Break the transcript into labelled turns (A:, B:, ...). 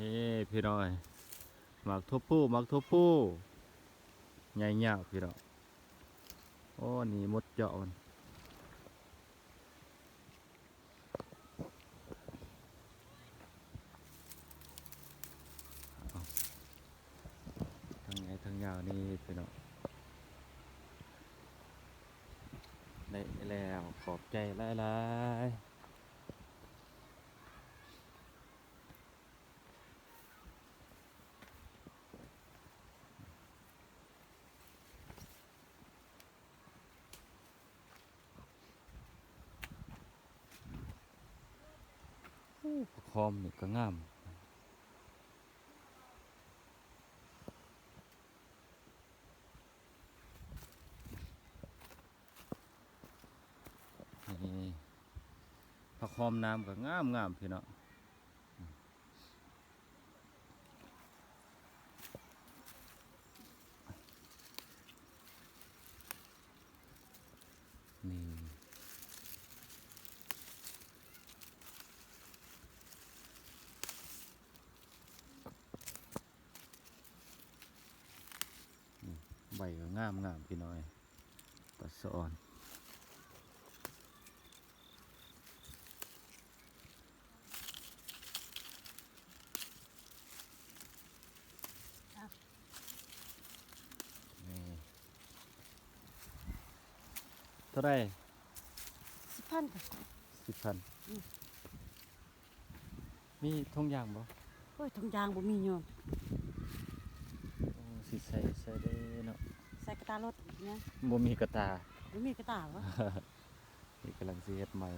A: นี่พี่น้อยหมักทบผู้หมักทบผู้ใหญ่ยาพี่น้องโอ้นี่มดเจาะมันทั้งใหญ่ทั้งยาวนี่พี่น้องได้แล้วขอบใจหลายๆ คอมนี่ก็งามนี่ประคอมน้ำก็งามงามพี่เนาะนี่ ใบก็งามงามพี่น้อยปลาสะออนนี่เท่าไหร
B: สิบพันค่ะ
A: สิบพัน
B: อืม
A: มีทงยางบ่
B: โอ้ยทงยางบ่มีโยม
A: โอ้สิใส่ใส่ได้เนาะ
B: ใส่กระ ตารถนะ
A: บ่มีกระตา
B: บ่มีกระตาวะ
A: นี่กำลังสิเฮ็ดใหม่